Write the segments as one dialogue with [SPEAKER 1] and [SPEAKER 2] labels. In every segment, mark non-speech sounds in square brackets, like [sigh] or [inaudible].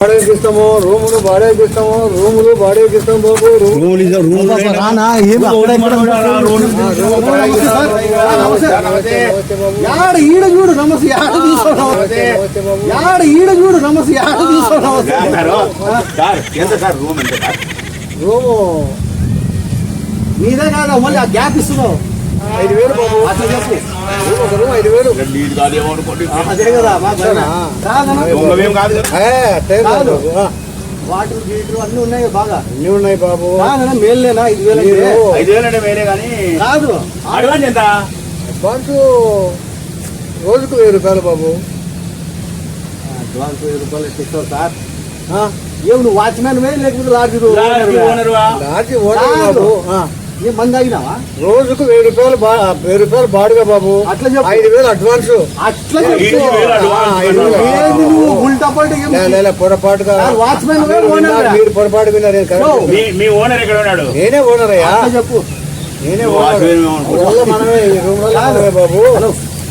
[SPEAKER 1] బాడీకి ఇస్తాము రూములు బాడీకి ఇస్తాము రూములు బాడీకి ఇస్తాం బాబు రూమ్
[SPEAKER 2] రూములు రూములు.
[SPEAKER 3] యాడ ఈడ చూడు నమస్తే యాడ
[SPEAKER 1] బాబు.
[SPEAKER 3] యాడ ఈడ చూడు
[SPEAKER 2] రూము?
[SPEAKER 3] నీదే కాదా మళ్ళీ ఆ గ్యాప్ ఇస్తున్నావు.
[SPEAKER 1] ఐదు వేలు బాబు
[SPEAKER 3] చెప్పు.
[SPEAKER 1] ఒక రూమ్ ఐదు వేలు
[SPEAKER 2] ఏమో
[SPEAKER 3] అదే కదా వాటర్ గీటర్ అన్ని ఉన్నాయి బాగా.
[SPEAKER 1] అన్నీ ఉన్నాయి బాబు.
[SPEAKER 3] మేల్లేనా? ఐదు వేలు
[SPEAKER 2] ఐదు వేలు అంటే వేరే కానీ
[SPEAKER 3] కాదు.
[SPEAKER 2] అడ్వాన్స్ ఎంత?
[SPEAKER 1] అడ్వాన్స్ రోజుకు వెయ్యి రూపాయలు బాబు.
[SPEAKER 3] అడ్వాన్స్ వెయ్యి రూపాయలు ఇస్తావు సార్?
[SPEAKER 1] ఆ,
[SPEAKER 3] ఏం నువ్వు వాచ్మెన్ లేకపోతే లాడ్జ్
[SPEAKER 2] లాడ్జి ఓనరువా?
[SPEAKER 1] లాడ్జి ఓనర్
[SPEAKER 3] ఏ మంది అయినావా
[SPEAKER 1] రోజుకు వెయ్యి రూపాయలు బా వెయ్యి రూపాయలు బాడుగా బాబు.
[SPEAKER 3] అట్లా చెప్పు.
[SPEAKER 1] ఐదు వేలు అడ్వాన్స్.
[SPEAKER 3] అట్లా
[SPEAKER 2] ఐదు
[SPEAKER 3] చెప్పు.
[SPEAKER 2] వేలు అడ్వాన్స్.
[SPEAKER 1] ఆ, ఐదు వేలు.
[SPEAKER 3] ఏంది నువ్వు? ఉల్టా పల్టా ఏం
[SPEAKER 1] లే, లే, లే, పొరపాటుగా.
[SPEAKER 3] వాచ్మెన్
[SPEAKER 1] మీరు
[SPEAKER 3] ఓనర్
[SPEAKER 1] పొరపాటు విన్నారు నేను కరెక్ట్.
[SPEAKER 3] ఓ.
[SPEAKER 2] మీ మీ ఓనర్ ఎక్కడ ఉన్నాడు?
[SPEAKER 1] నేనే ఓనర్ అయ్యా.
[SPEAKER 3] అట్లా చెప్పు.
[SPEAKER 1] నేనే ఓనర్.
[SPEAKER 2] వాచ్మెన్.
[SPEAKER 1] రూమ్లో మనమే ఈ రూమ్లో మనమే బాబు.
[SPEAKER 3] హలో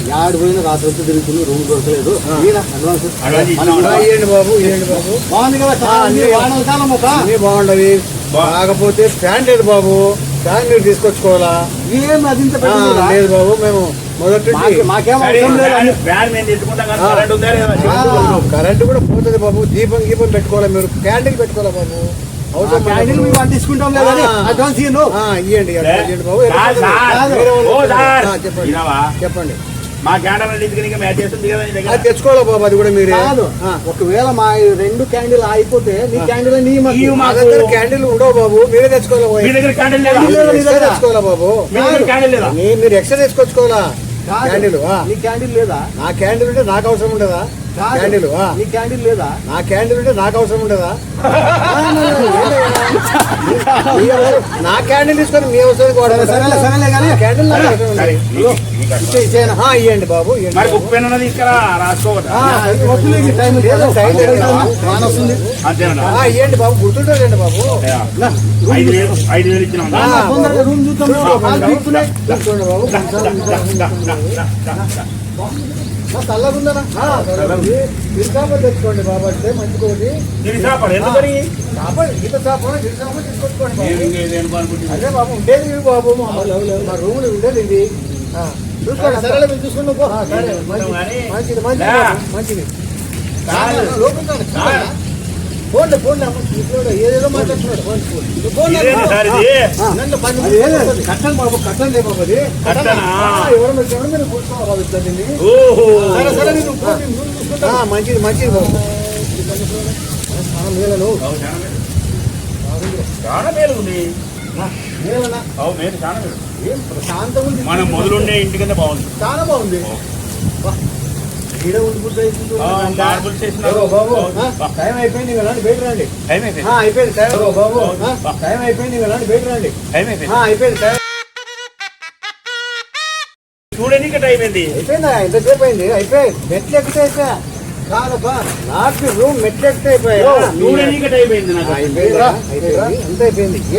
[SPEAKER 3] యాడ్ పోయిన రాత్రి తిరుగుతుంది రూమ్ దొరకలేదు. ఈయన అడ్వాన్స్.
[SPEAKER 2] అడ్వాన్స్
[SPEAKER 3] మళ్ళీ
[SPEAKER 2] ఇచ్చినావా?
[SPEAKER 1] ఆ, ఇయ్యండి బాబు ఇయ్యండి బాబు.
[SPEAKER 3] బాగుంది కదా
[SPEAKER 1] ఆ,
[SPEAKER 3] కాలం
[SPEAKER 1] అన్నీ-
[SPEAKER 3] వానల కాలం ఒక.
[SPEAKER 1] అన్ని బాగుండవి.
[SPEAKER 2] బా-
[SPEAKER 1] కాకపోతే ఫ్యాన్ లేదు బాబు. ఫ్యాన్ మీరు తీసుకొచ్చుకోవాలా?
[SPEAKER 3] ఏం అది ఇంత?
[SPEAKER 1] లేదు బాబు మేము మొదటి.
[SPEAKER 2] కరెంట్
[SPEAKER 1] కూడా పోతుంది బాబు. దీపం గీపం పెట్టుకోవాలా మీరు క్యాండిల్ పెట్టుకోవాలా బాబు.
[SPEAKER 2] వినవా?
[SPEAKER 1] చెప్పండి.
[SPEAKER 2] మా క్యాండల్
[SPEAKER 1] తెచ్చుకోవాలా బాబు అది కూడా మీరే
[SPEAKER 3] కాదు. ఒకవేళ మా రెండు క్యాండిల్ అయిపోతే క్యాండిల్ నీ
[SPEAKER 1] మా. దగ్గర క్యాండిల్ ఉండవు బాబు మీరే తెచ్చుకోవాలా
[SPEAKER 2] మీ. దగ్గర క్యాండిల్
[SPEAKER 3] క్యాండిల్
[SPEAKER 1] తెచ్చుకోవాలా బాబు
[SPEAKER 2] క్యాండిల్
[SPEAKER 1] మీరు ఎక్స్ట్రా తెచ్చుకొచ్చుకోవాలా
[SPEAKER 3] కాదు.
[SPEAKER 1] క్యాండిల్.
[SPEAKER 3] నీ క్యాండిల్ లేదా
[SPEAKER 1] నా క్యాండిల్ ఉంటే నాకు అవసరం ఉండదా. క్యాండిల్.
[SPEAKER 3] నీ క్యాండిల్ లేదా
[SPEAKER 1] నా క్యాండిల్ ఉంటే నాకు అవసరం ఉండదా [laughs] నా క్యాండిల్ తీసుకొని మీ అవసరం ఇయ్యండి బాబు
[SPEAKER 2] మరి
[SPEAKER 1] బాబు. ఇయ్యండి బాబు
[SPEAKER 3] రూమ్ చూద్దాం.
[SPEAKER 1] బాబు. చల్లగుందనా. తిరుచాపలు తెచ్చుకోండి బాబు అంటే మంచికోటి.
[SPEAKER 2] దీని చేపలు
[SPEAKER 1] ఈత చేపలు తిరుచాపలు తీసుకొచ్చుకోండి. అదే బాబు ఉండేది ఇవి బాబు మా మా రూములు ఉండేది ఇది ఆ, చూసుకోండి సరేలే మీరు సరే మంచిది మంచిది మంచిది. ఫోన్లే ఫోన్లే ఏదేదో మాట్లాడుతున్నాడు. Phone phone. నన్ను పని బాబు లే బాబు అది.
[SPEAKER 2] కట్టనా?
[SPEAKER 1] ఎవరైనా వచ్చినప్పుడు మీరు కూర్చోవాలి బాబు.
[SPEAKER 2] ఓహో.
[SPEAKER 1] సరే సరే నేను మంచిది మంచిది బాబు.
[SPEAKER 2] చాలా మేలు ఉంది
[SPEAKER 1] మేలనా
[SPEAKER 2] అవు మేలు చాలా మేలు
[SPEAKER 1] ఏం ప్రశాంతంగా ఉంది.
[SPEAKER 2] మనం మొదలుండే ఇంటి కింద బాగుంది.
[SPEAKER 1] చాలా బాగుంది. బాబు. టైం అయిపోయింది రండి బయట రండి.
[SPEAKER 2] టైం అయిపోయింది.
[SPEAKER 1] బాబు. టైం అయిపోయింది రండి బయట రండి.
[SPEAKER 2] టైం అయిపోయింది.
[SPEAKER 1] అయిపోయింది టైం.
[SPEAKER 2] చూడనీకి టైం ఏంది?
[SPEAKER 1] అయిపోయిందా? ఎంతసేపు అయింది? అయిపోయింది. మెట్లు ఎక్కితే అయిపోయా కాదబ్బా నాకు రూమ్ మెట్లు ఎక్కితే అయిపోయా
[SPEAKER 2] చూడనీకి టైం అయింది నాకు.
[SPEAKER 1] అయిపోయిందా?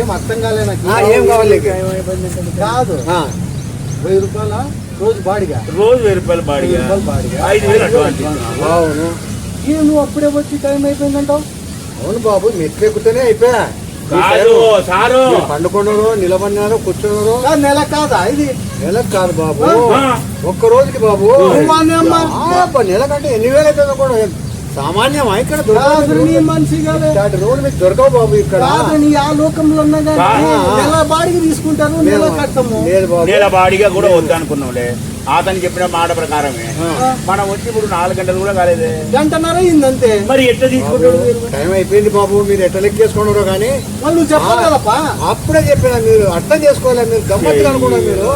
[SPEAKER 3] ఏం అర్థం కాలే నాకు.
[SPEAKER 1] ఏం కావాలి?
[SPEAKER 3] కాదు. వెయ్యి రూపాయల? రోజు బాడిగా?
[SPEAKER 2] రోజు వెయ్యి రూపాయలు బాడిగా. ఐదు వేలు.
[SPEAKER 1] అవును.
[SPEAKER 3] నువ్వు అప్పుడే వచ్చి టైం అయిపోయిందంటావు?
[SPEAKER 1] అవును బాబు మెట్లు ఎక్కుతేనే అయిపోయా.
[SPEAKER 2] కాదు సారు.
[SPEAKER 1] మీరు పండుకున్నారు నిలబడినారు కూర్చున్నారు?
[SPEAKER 3] నెల కాదా ఇది?
[SPEAKER 1] నెలకు కాదు బాబు. ఒక్క రోజుకి బాబు. అబ్బా, నెలకంటే ఎన్ని వేలు అవుతుందో కూడా సామాన్యమా ఇక్కడ
[SPEAKER 3] మనిషి
[SPEAKER 1] రోడ్డు మీకు దొరకవు బాబు ఇక్కడ.
[SPEAKER 3] నీ ఆ లోకంలో. నెల నెల కట్టము.
[SPEAKER 2] నేల బాడిగా కూడా వద్దనుకున్నాంలే అతను చెప్పిన మాట ప్రకారమే. మనం వచ్చి ఇప్పుడు నాలుగు గంటలు కూడా కాలేదే.
[SPEAKER 3] గంటన్నర అయిందంతే.
[SPEAKER 2] మరి ఎట్లా తీసుకుంటాడు?
[SPEAKER 1] టైం అయిపోయింది బాబు. మీరు ఎట్లా లెక్కేసుకున్నారు కానీ
[SPEAKER 3] మళ్ళీ నువ్వు చెప్పాలి కదప్పా.
[SPEAKER 1] అప్పుడే చెప్పిన మీరు అర్థం చేసుకోవాలి మీరు. గమ్మత్తుగా అనుకున్నారు మీరు.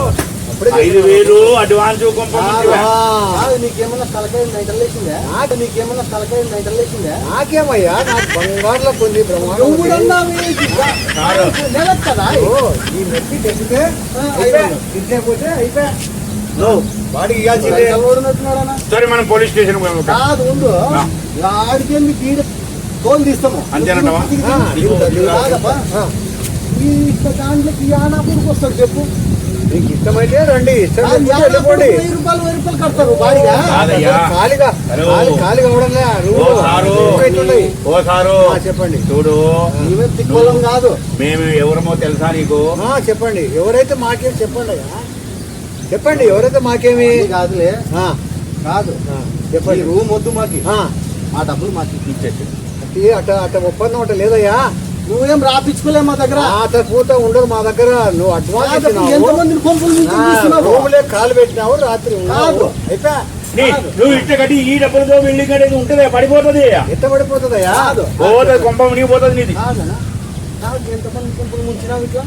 [SPEAKER 2] ఐదు వేలు అడ్వాన్స్ కొంప
[SPEAKER 1] ఆ,
[SPEAKER 3] కాదు నీకేమన్నా తలకాయ నైటల్ లేచిందా
[SPEAKER 1] నాకు
[SPEAKER 3] నీకేమన్నా తలకాయ నైటల్ లేచిందా
[SPEAKER 1] నాకేమయ్యా? నాకు బంగారులో ఉంది బ్రహ్మాండం
[SPEAKER 3] నువ్వు
[SPEAKER 1] ఉంది.
[SPEAKER 3] కూడా అన్నావే,
[SPEAKER 2] కాదు.
[SPEAKER 3] నెల కదా
[SPEAKER 1] ఓ, ఈ మెట్టి తెచ్చితే అయిపోయా. ఇచ్చేపోతే అయిపోయా.
[SPEAKER 2] సరే మనం పోలీస్ స్టేషన్
[SPEAKER 3] కాదు ఉండు.
[SPEAKER 2] ఆ.
[SPEAKER 3] ఆడికెళ్ళి గీడ తోలు తీస్తాము.
[SPEAKER 2] అంతేనంటావా?
[SPEAKER 3] ఈ ఆనాపూర్కి వస్తాడు చెప్పు.
[SPEAKER 1] మీకు ఇష్టమైతే రండి. ఇష్టం వెళ్ళిపోండి. ఖాళీగా. ఖాళీ చెప్పండి.
[SPEAKER 2] చూడు.
[SPEAKER 3] తిక్కోలం కాదు.
[SPEAKER 2] మేము ఎవరమో తెలుసా నీకు?
[SPEAKER 1] ఆ, చెప్పండి. ఎవరైతే మాకేమి చెప్పండి చెప్పండి ఎవరైతే మాకేమి?
[SPEAKER 3] కాదులే.
[SPEAKER 1] ఆ,
[SPEAKER 3] కాదు.
[SPEAKER 1] చెప్పండి.
[SPEAKER 3] రూమ్ వద్దు మాకి.
[SPEAKER 1] ఆ,
[SPEAKER 3] ఆ డబ్బులు మాకి
[SPEAKER 2] ఇచ్చేసి
[SPEAKER 1] అట్టి అట్ట అట్ట ఒప్పందం అట్ట లేదయ్యా.
[SPEAKER 3] నువ్వేం రాపించుకోలే మా దగ్గర.
[SPEAKER 1] ఆ, అట్ట పూత ఉండదు మా దగ్గర. నువ్వు అడ్వాన్స్
[SPEAKER 3] తీస్తున్నావు?
[SPEAKER 1] రూములే కాలు పెట్టినావు రాత్రి
[SPEAKER 2] నీ, నువ్వు ఇట్ట కట్టి ఈ డబ్బులతో బిల్డింగ్ అనేది ఉంటుందా పడిపోతుంది.
[SPEAKER 1] ఎంత పడిపోతుందయ్యా?
[SPEAKER 3] కాదు.
[SPEAKER 2] పోతుంది కొంప నీకు పోతుంది నీది
[SPEAKER 3] ఎంతమంది కొంపలు ముంచినావు ఇట్లా?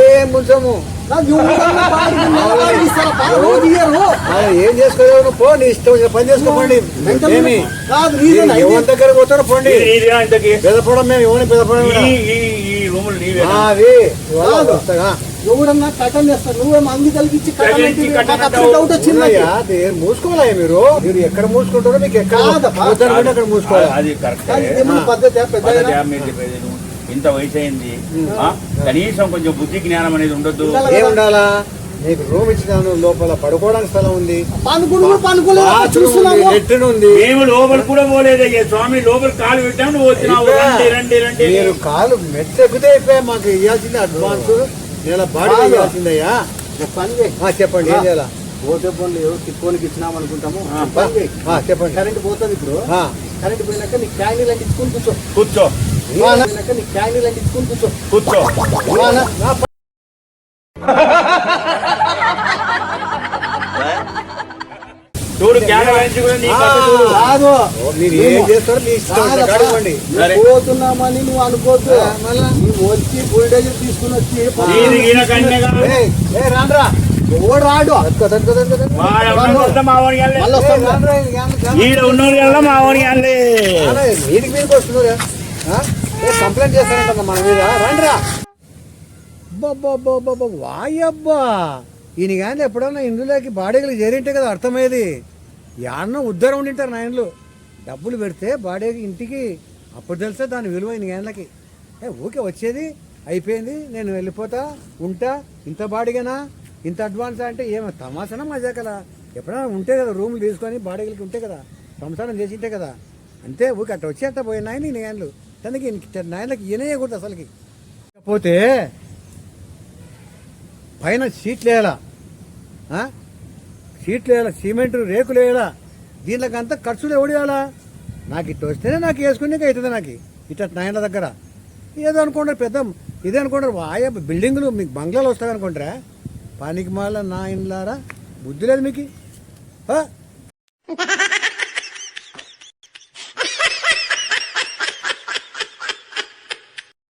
[SPEAKER 1] ఏం ముంచము? చేసుకోలేవు? నువ్వు పో నీ ఇష్టం పని చేసుకోండి ఏమి. ఎవరి దగ్గర పోతారో పోండి. పెదపడం మేము ఎవరిని పెదపడం
[SPEAKER 3] కటన్ చేస్తారు. నువ్వేం కలిగించి డౌట్ వచ్చింది
[SPEAKER 1] మూసుకోవాలా మీరు? మీరు ఎక్కడ మూసుకుంటారో మీకు ఎక్కడ అక్కడ మూసుకోవాలి?
[SPEAKER 3] పద్ధతి? పెద్ద
[SPEAKER 2] ఇంత వయసు అయింది? కనీసం కొంచెం బుద్ధి జ్ఞానం అనేది ఉండొద్దు.
[SPEAKER 3] ఉండాలి.
[SPEAKER 1] ఏం ఉండాలా నీకు రూమ్ ఇచ్చినాను లోపల పడుకోవడానికి స్థలం ఉంది. ఉంది,
[SPEAKER 2] మేము లోపల కూడా పోలేదయ్యా స్వామి లోపల కాలు పెట్టాము నువ్వు వచ్చినావు. రండి రండి రండి.
[SPEAKER 1] మీరు కాలు ఎక్కితే అయిపోయా మాకు ఇవ్వాల్సింది అడ్వాన్స్. నెల బాడీ. ఇవ్వాల్సిందయ్యా చెప్పండి ఏం చేయాలా?
[SPEAKER 3] పోతే పోన్లు తిక్కోనికి ఇచ్చినాం అనుకుంటాము.
[SPEAKER 1] చెప్పండి
[SPEAKER 3] కరెంట్ పోతుంది ఇప్పుడు. కరెంట్ పోయినాక నీ క్యాండిల్ ఇచ్చుకుని కూర్చో.
[SPEAKER 2] కూర్చో.
[SPEAKER 3] పోయినాక నీ క్యాండిల్ ఇచ్చుకుని కూర్చో.
[SPEAKER 2] కూర్చో. చూడు
[SPEAKER 3] కాదు
[SPEAKER 1] మీరు ఏం చేస్తారో మీ ఇష్టం.
[SPEAKER 3] పోతున్నామని నువ్వు అనుకోవద్దు.
[SPEAKER 1] మళ్ళా?
[SPEAKER 3] వచ్చి బుల్డేజర్ తీసుకుని వచ్చి
[SPEAKER 1] రాండ్రా.
[SPEAKER 3] ఎవడు రాడు?
[SPEAKER 2] వాడికి. ఈడ ఉన్నోడు వెళ్ళా మా వాడికి వెళ్ళే.
[SPEAKER 1] రాండ్రా, మీదికి వస్తున్నారా? కంప్లైంట్ చేస్తారంట మన మీద? రాండ్రా అబ్బబ్బబ్బబ్బబ్బ, వాయబ్బా. ఈయన కానీ ఎప్పుడన్నా ఇందులోకి బాడీలు చేరింటే కదా అర్థమయ్యేది. యాన్న ఉద్దరం ఉండింటారు నాయనలు డబ్బులు పెడితే బాడీకి ఇంటికి అప్పుడు తెలిస్తే దాని విలువ ఇన్ని గంటలకి ఏ ఊకే వచ్చేది అయిపోయింది నేను వెళ్ళిపోతా ఉంటా ఇంత బాడీగానా? ఇంత అడ్వాన్స్ అంటే ఏమో తమాషనా మజా కదా ఎప్పుడైనా ఉంటే కదా రూములు తీసుకొని బాడీలకి ఉంటే కదా సంసారం చేసింటే కదా. అంతే ఊరికి అట్ట వచ్చి అట్ట పోయిన నాయన ఇన్ని గంటలు తనకి నాయనకి ఈయనయకూడదు అసలుకి. పోతే పైన సీట్లు వేయాలా? సీట్లు వేయాలా? సిమెంట్ రేకులు వేయాలా? దీనికి అంతా ఖర్చులు ఎవడు వేయాలా? నాకు ఇట్ట వస్తేనే నాకు వేసుకునే అవుతుంది నాకు ఇట్ట నాయన దగ్గర. ఏదో అనుకుంటారు పెద్ద. ఇదే అనుకుంటారు ఆయా బిల్డింగులు మీకు బంగ్లాలు వస్తాయి అనుకుంటారా? పానికి మాల నా ఇండ్లారా? బుద్ధి లేదు మీకు.